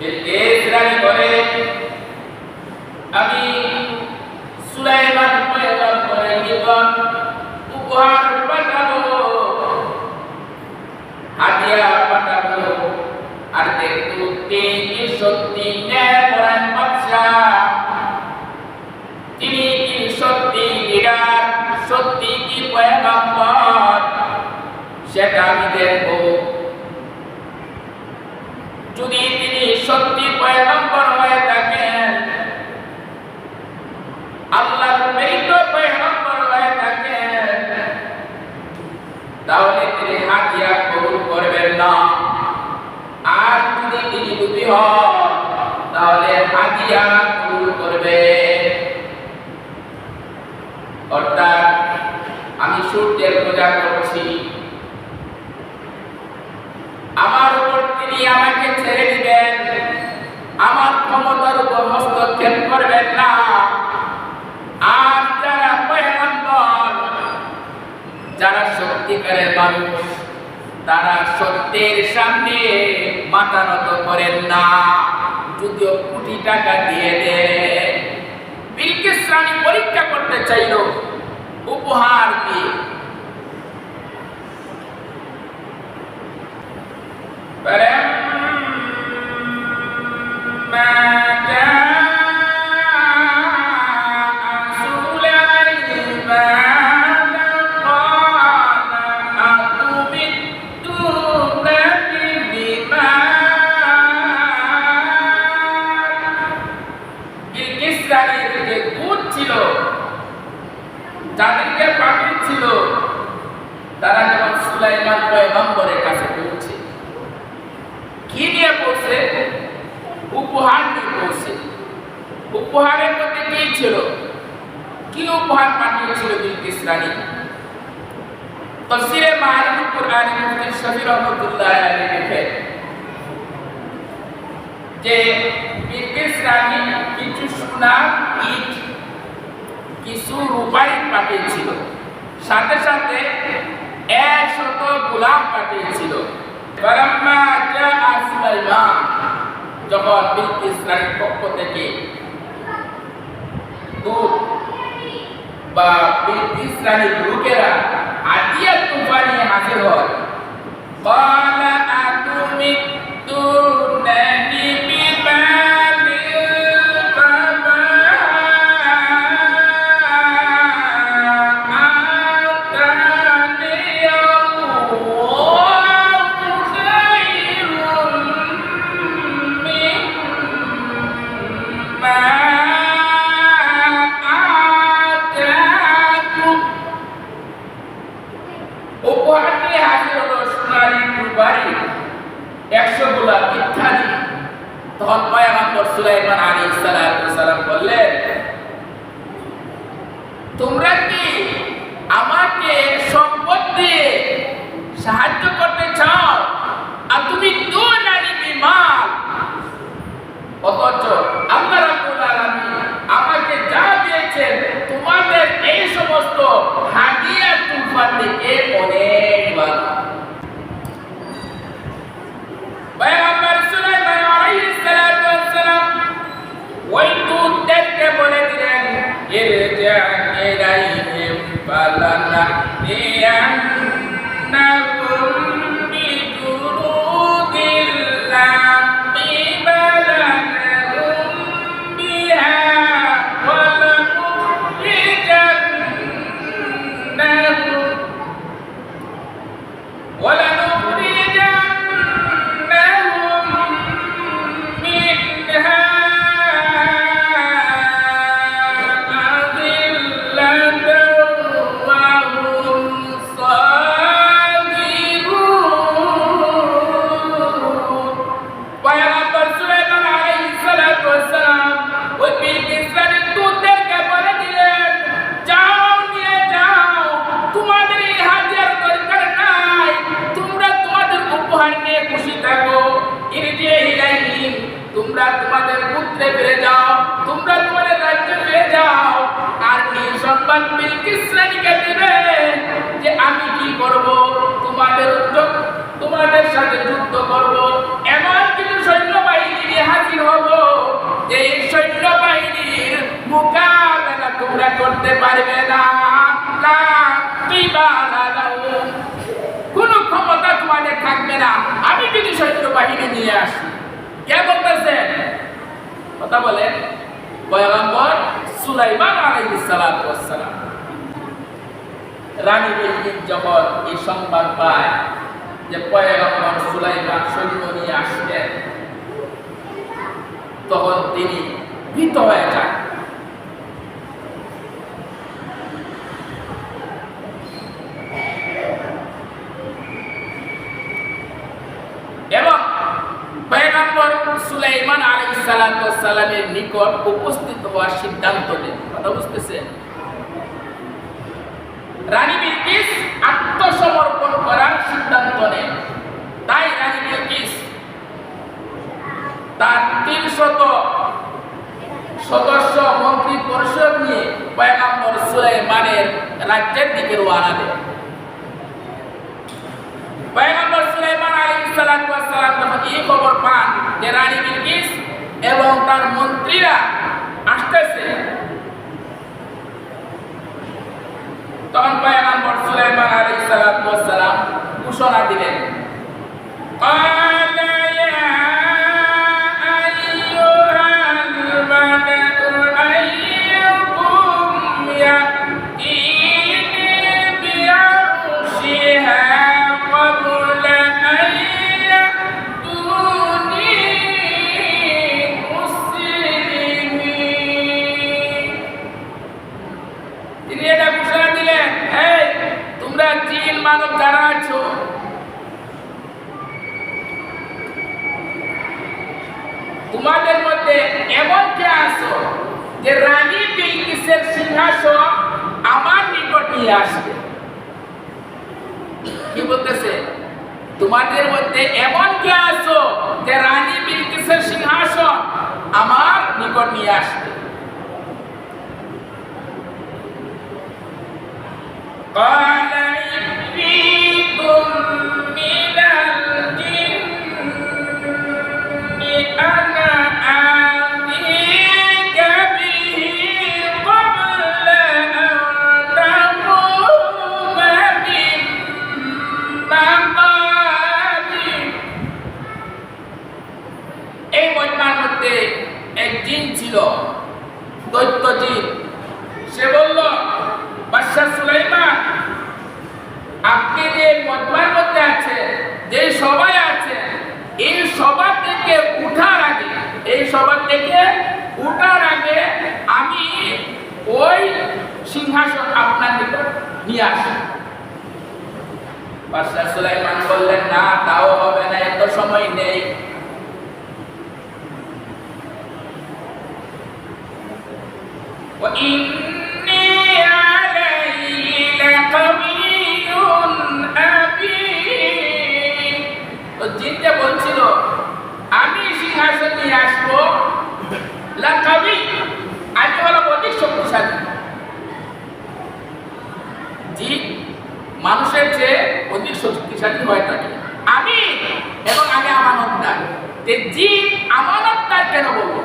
বিলকিস রানী বলে আমি সুলাইমান পয়গম্বরের নিকট উপহার পাঠাবো হাদিয়া পাঠাবো আর দেখতো তিনি সত্যি ন্যায়পরায়ণ বাদশাহ তিনি কি সত্যি লিডার সত্যি কি পয়গম্বর সেটা আমি দেখব যদি তিনি সত্যি পয়গম্বর হয়ে থাকেন আল্লাহর প্রেরিত পয়গম্বর হয়ে থাকেন তাহলে তিনি হাতিয়া কবুল করবেন না আর যদি তিনি নবী হন তাহলে হাতিয়া কবুল করবে অর্থাৎ আমি সূর্যের পূজা করছি আমার উপর তিনি আমাকে ছেড়ে দিবেন আমার ক্ষমতার উপর হস্তক্ষেপ করবেন না আর যারা পয়গম্বর যারা সত্যিকারের মানুষ তারা সত্যের সামনে মাথা নত করেন না যদিও কোটি টাকা দিয়ে দেয় বিলকিস রানী পরীক্ষা করতে চাইল উপহার দিয়ে فلما সুলাইমান পয়গম্বরের কাছে পৌঁছে। কি নিয়ে পৌঁছে? উপহার নিয়ে পৌঁছে। উপহারের মধ্যে কি ছিল? কি উপহার পাঠিয়েছিল বিলকিস রানী? তফসিরে মারিফুল কুরআন মুফতি শফি রহমাতুল্লাহ আলাইহি লিখে যে বিলকিস রানী কিছু সোনা ইট, কিছু রূপাই পাঠিয়েছিল। সাথে সাথে একশত গোলাম পাঠিয়েছিল যখন রানীর পক্ষ থেকে বা রানীর লোকেরা আতিয়া তুফানি হাজির হয় সুলাইমান আলী সালাম বললেন তোমরা কি আমাকে সম্পদ দিয়ে সাহায্য করতে চাও? যুদ্ধে ফিরে যাও। তোমরা তোমাদের রাজ্যে ফিরে যাও। আর এই সম্মান বিলকিস শ্রেণীকে দেবে? যে আমি কি করব? তোমাদের উদ্যোগ, তোমাদের সাথে যুদ্ধ করব। এমন কিছু সৈন্য বাহিনী নিয়ে হাজির হব। যে এই সৈন্য মোকাবেলা তোমরা করতে পারবে না। কোন ক্ষমতা তোমাদের থাকবে না। আমি যদি সৈন্যবাহিনী নিয়ে আসি। কে বলতেছে? কথা বলেন পয়গম্বর সুলাইমান আলাইহিস সালাতু ওয়াস সালাম রানী বিলকিস যখন এই সংবাদ পায় যে পয়গম্বর সুলাইমান সৈন্য নিয়ে আসলেন, তখন তিনি ভীত হয়ে যান এবং পয়গম্বর সুলাইমান সালাতু সালামের নিকট উপস্থিত হওয়ার সিদ্ধান্ত নেন। কথা বুঝতেছেন রানী বিলকিস আত্মসমর্পণ করার সিদ্ধান্ত নেন। তাই রানী বিলকিস তার তিনশত সদস্য মন্ত্রী পরিষদ নিয়ে পয়গাম্বর সুলাইমানের রাজ্যের দিকে রওনা দেন। পয়গাম্বর সুলাইমান আলাইহিস সালাতু ওয়াস সালাম যখন এই খবর পান যে রানী বিলকিস এবং তার মন্ত্রীরা আসতেছে, তখন পয়গাম্বর সুলাইমান আলাইহিস সালাম ঘোষণা দিলেন মধ্যে এমন কে আসো যে রানী বিলকিসের সিংহাসন আমার নিকট নিয়ে আসবে? কি বলতেছে? তোমাদের মধ্যে এমন কে আসো যে রানী বিলকিসের সিংহাসন আমার নিকট নিয়ে আসবে? কাল সভা থেকে উঠার আগে আমি ওই সিংহাসন আপনার নিকট নিয়ে আসি বাদশাহ সুলাইমান বললেন না তাও হবে না এত সময় নেই وإني عليه لقوي أمين তো জিনটা বলছিল আমি ফিরে আসব। লাকাবি আমি হলাম অধিক শক্তিশালী। জি, মানুষের যে অধিক শক্তিশালী হয় না। আমি এবং আমি আমানতদার যে জি আমানতদার কেন বলব?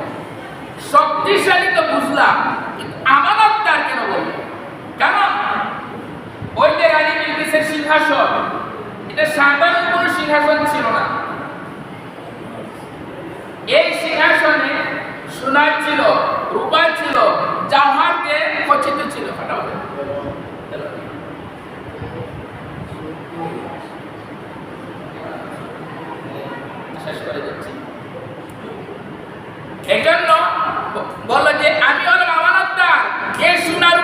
শক্তিশালী তো বুঝলাম আমানতদার কেন বলব? কেন ওই যে রানী বিলবিসের সিংহাসন, এটা সাধারণ কোনো সিংহাসন সোনার ছিল রূপার ছিল খচিত ছিল। এজন্য বলল যে আমি হলাম আমানতদার। এ সোনার